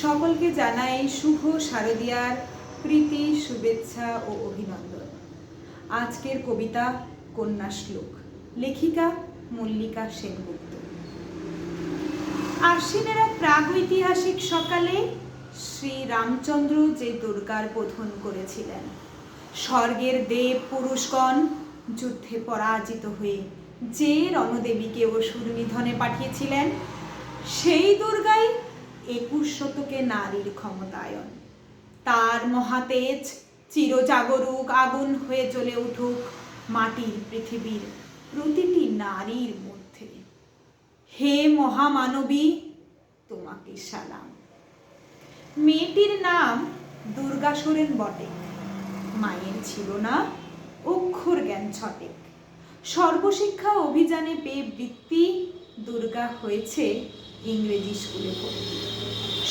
সকলকে জানাই শুভ শারদিয়ার প্রীতি, শুভেচ্ছা ও অভিনন্দন। আজকের কবিতা কন্যা শ্লোক, লেখিকা মল্লিকা সেনগুপ্ত। আশ্বিনের এক প্রাগৈতিহাসিক সকালে শ্রী রামচন্দ্র যে দুর্গার বোধন করেছিলেন, স্বর্গের দেব পুরুষগণ যুদ্ধে পরাজিত হয়ে যে রণদেবীকে অসুর নিধনে পাঠিয়েছিলেন, সেই দুর্গাই একুশ শতকে নারীর ক্ষমতায়ন। তার মহাতেজ চিরজাগরুক আগুন হয়ে চলে উঠুক মাটির পৃথিবীর প্রতিটি নারীর মধ্যে। হে মহামানবী, তোমাকে সালাম। মেয়েটির নাম দুর্গা সোরেন বটে। মায়ের ছিল না, অক্ষর জ্ঞান ছটেক সর্বশিক্ষা অভিযানে পেয়ে বৃত্তি দুর্গা হয়েছে ইংরেজি স্কুলে পড়ে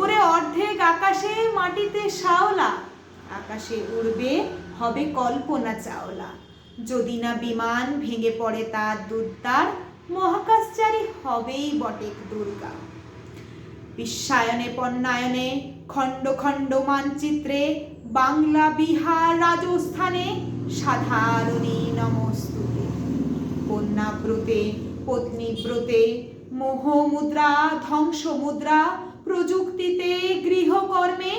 ওরে অর্ধেক আকাশে মাটিতে শাওলা আকাশে উড়বে, হবে কল্পনা চাওলা। যদি না বিমান ভেঙে পড়ে তার দুর্দার, মহাকাশচারী হবেই বটেক দুর্গা। বিশ্বায়নে, পণ্যায়নে, খণ্ড খণ্ড মানচিত্রে, বাংলা, বিহার, রাজস্থানে, সাধারণী নমস্তুতে। কন্যা ব্রতে পত্নী ব্রতে মোহ মুদ্রা ধ্বংস মুদ্রা প্রযুক্তিতে গৃহকর্মে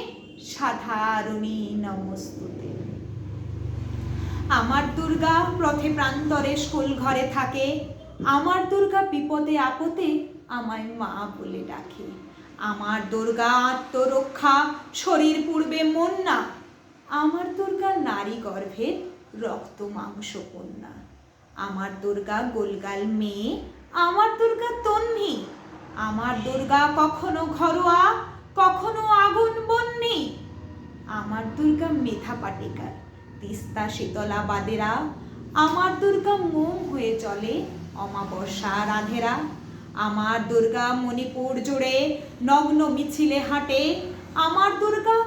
সাধারণী নমস্তুতে। আমার দুর্গা পথে প্রান্তরে স্কুল ঘরে থাকে, আমার দুর্গা বিপদে আপদে আমায় মা বলে ডাকে। আমার দুর্গা আত্মরক্ষা, শরীর পূর্বে মন না আমার দুর্গা নারী গর্ভের রক্ত মাংস কন্যা। আমার দুর্গা গোলগাল মেয়ে, আমার দুর্গা তন্নি আমার দুর্গা কখনো ঘরোয়া, কখনো আগুন বন্যি আমার দুর্গা মেধা পাটিকার, তিস্তা শীতলা বাদেরা। আমার দুর্গা মোম হয়ে চলে অমাবস্যা রাধেরা। আমার দুর্গা মণিপুর জুড়ে নগ্ন মিছিলে হাঁটে। আমার দুর্গা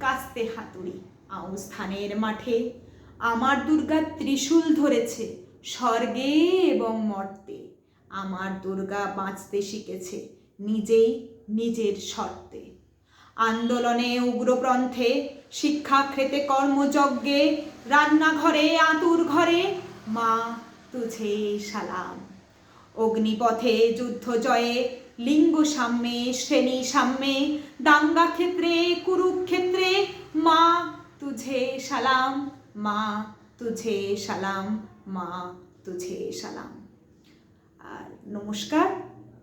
কাস্তে হাতুড়ি আউস্থানের মাঠে। আমার দুর্গা ত্রিশূল ধরেছে স্বর্গে এবং মর্তে। আমার দুর্গা বাঁচতে শিখেছে নিজেই নিজের শর্তে। আন্দোলনে উগ্রপ্রন্থে শিক্ষাক্ষেতে কর্মযজ্ঞে, রান্নাঘরে, আতুর ঘরে, মা তুঝে সালাম। অগ্নিপথে যুদ্ধ জয়ে লিঙ্গ সাম্যে, শ্রেণি সাম্যে, দাঙ্গা ক্ষেত্রে, কুরুক্ষেত্রে, মা তুঝে সালাম, মা তুঝে সালাম, মা তুঝে সালাম। আর নমস্কার।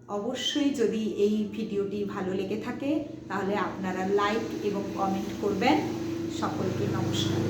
অবশ্যই যদি এই ভিডিওটি ভালো লেগে থাকে, তাহলে আপনারা লাইক এবং কমেন্ট করবেন। সকলকে নমস্কার।